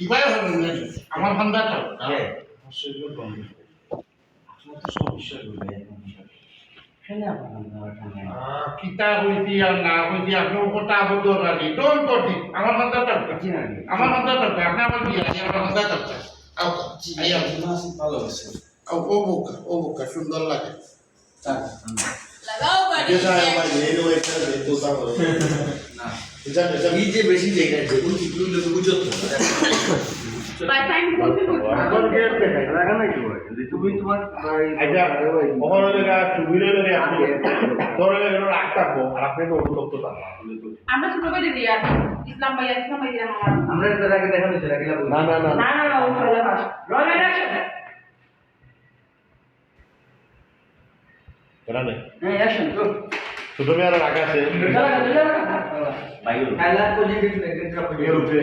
কিবাই হবে নাকি আমার ফান্দাটা হ্যাঁ কম আপনার তো সমস্যা কিতা আর না আবদ্ধ রাখি আমার আপনি আমার বিয়ে আমার ভালো আছে ও বোকা ও বোকা সুন্দর লাগে। tak লাগাও বাড়ি। যে বেশি জায়গা কোন কি তুই লোক বুঝত আচ্ছা তো। অনুতপ্ত থাকব আমরা ছোট করে দিই আর ইসলাম ভাই ইসলাম ভাই আমার। আমরা এর আগে দেখা হয়েছে আগে না না না না। না নেই। হ্যাঁ অ্যাকশন তো ছোট মেয়ের রাখা আছে। চলা চলা বাইরে খেলা তো যে কিছু দেখতে পাবো বিয়ের উপরে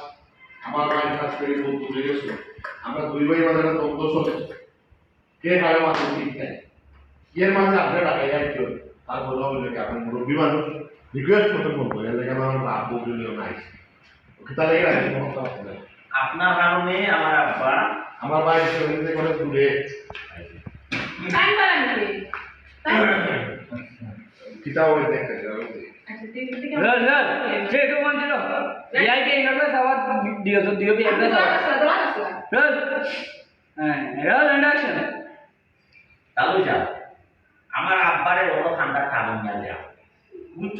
আমার ভাইয়ের কাছ থেকে বহু দূরে গেছে। আমরা দুই ভাই বাজারে দ্বন্দ্ব চলে কে কারও মাথা ঠিক নাই? এর মাঝে আপনি টাকা যাই কেউ তার বলা হইল কি আপনি মুরব্বী মানুষ। রিকোয়েস্ট করতে বলব এর লেগে আমার নাই। ওকে তাহলে এরা আপনার কারণে আমার আব্বা আমার ভাই সেখানে করে দূরে টাইম পারেন নাকি কিতাব দেখতে আচ্ছা ঠিক ঠিক Run, run. Three, two, one, zero. VIP inverter sawat dia tu dia bi inverter sawat. Run. Eh, roll and action. তালু যা আমার আব্বারে বড় ঠান্ডা কারণ না যা বুঝছ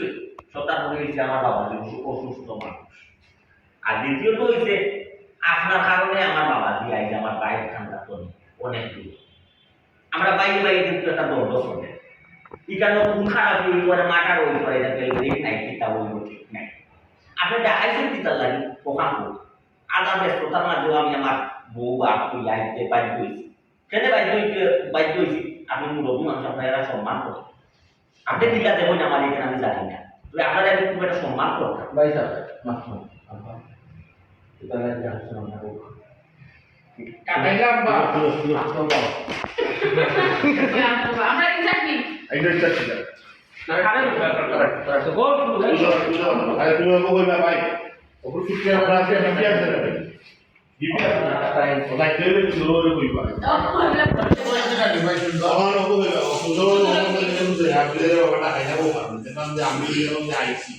সন্তান হয়ে গেছে আমার বাবা যে অসু- অসুস্থ মানুষ আর দ্বিতীয়ত হয়েছে আপনার কারণে আমার বাবা দিয়ে আইছে আমার বাইরে ঠান্ডা তো নেই, অনেক দূর আমরা বাইরে বাইরে কিন্তু একটা দণ্ড চলে এখানে কোন খারাপ ওই করে মাটার ওই করে এটা নাই কিতা ওই ঠিক নাই আপনি দেখাইছেন কিতা লাগি ওখান করে আধা ব্যস্ততার মাঝেও আমি আমার বউ বা তুই আইতে বাধ্য হয়েছি কেন বাধ্য হইতে বাধ্য হয়েছি আপনি মুরব্বী মানুষ আপনার এরা সম্মান করেন আপনি কিতা দেবেন আমার এখানে আমি জানি না তবে আপনারা একটু খুব একটা সম্মান করতেন ভাই সাহেব মাফ আব্বা এটা লাগে আসছে না কাটাইলাম বা আমরা এক্স্যাক্টলি এইটা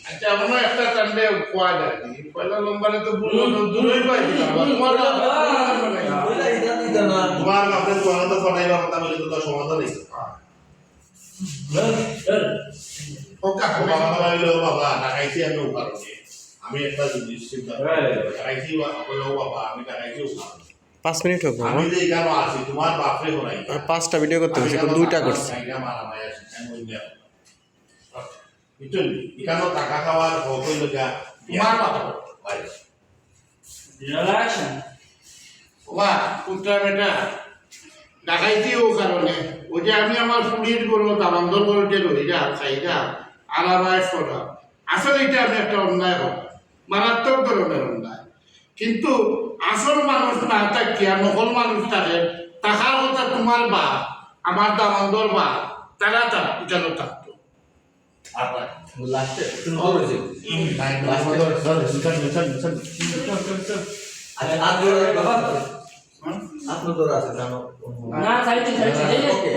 আচ্ছা আমার একটা টান্ডে কোয়া যায় পয়লা নম্বরে তো দূরই পাই তোমার তোমার তোমার তো ফটাইবা কথা বলে তো সমাধান নেই ও বাবা বাবা টাকাইছি আমি ও কারণে আমি একটা জিনিস চিন্তা টাকাইছি বলে বাবা আমি টাকাইছি ও পাঁচ মিনিট হোক আমি যে কেন আছি তোমার বাপরে হরাই আর পাঁচটা ভিডিও করতে এখন দুইটা করছি টাকা খাওয়ার তোমার বাবা। action. ওবা কুত্তা বেটা ও কারণে ও যে আমি আমার ফুড়ির গরু দাবান্ধর গরুতে রই যা খাই যা আলাদায় সরা আসলে এটা আমি একটা অন্যায় হোক মারাত্মক ধরনের অন্যায়। কিন্তু আসল মানুষ না থাকিয়া নকল মানুষ থাকে তাহার কথা তোমার বা আমার দাবান্ধর বা তারা তার এখানে থাকতো। লাস্টে শুরু আচ্ছা হাত ধরে বাবা। হাত আছে জানো। Na side to side side. Okay,